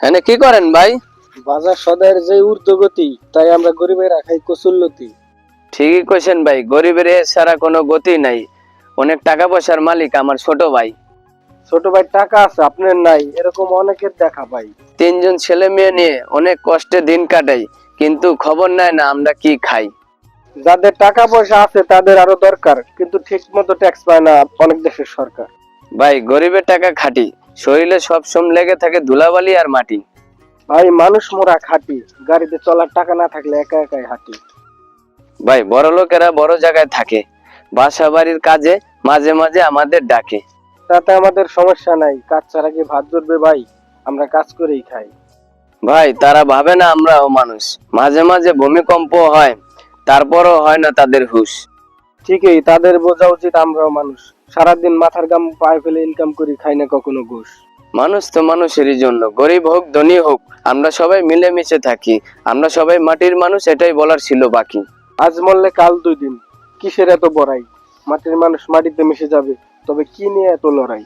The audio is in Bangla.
হ্যাঁ কি করেন ভাই? বাজার সদায়ের যে ঊর্ধ্বগতি তাই আমরা গরিবেরা খাই কচুল্লতি ঠিকই কইছেন ভাই গরিবের ছাড়া কোনো গতি নাই। অনেক টাকা পয়সার মালিক আমার ছোট ভাই। ছোট ভাই টাকা আছে আপনার নাই এরকম অনেকের দেখা পাই তিনজন ছেলে মেয়ে নিয়ে অনেক কষ্টে দিন কাটাই কিন্তু খবর নেয় না আমরা কি খাই। যাদের টাকা পয়সা আছে তাদের আরও দরকার কিন্তু ঠিক মতো ট্যাক্স পায় না অনেক দেশের সরকার। ভাই গরিবের টাকা খাটি। শরীরে সব সম লেগে থাকে ধুলাবালি আর মাটি। ভাই মানুষ মোরা খাটি গাড়িতে চলার টাকা না থাকলে একা একাই হাঁটি। ভাই বড় লোকেরা বড় জায়গায় থাকে বাসা বাড়ির কাজে মাঝে মাঝে আমাদের ডাকে। তাতে আমাদের সমস্যা নাই কাজ ছাড়া কি ভাত জুটবে ভাই? আমরা কাজ করেই খাই। ভাই তারা ভাবে না আমরাও মানুষ। মাঝে মাঝে ভূমিকম্প হয় তারপরও হয় না তাদের হুশ। ঠিকই তাদের বোঝা উচিত আমরাও মানুষ। সারাদিন মাথার গাম পায়ে ফেলে ইনকাম করি খাই না কখনো ঘুষ। মানুষ তো মানুষেরই জন্য গরিব হোক ধনী হোক আমরা সবাই মিলেমিশে থাকি। আমরা সবাই মাটির মানুষ এটাই বলার ছিল বাকি। আজ মরলে কাল দুই দিন। কিসের এত বড়াই? মাটির মানুষ মাটিতে মিশে যাবে তবে কি নিয়ে এত লড়াই?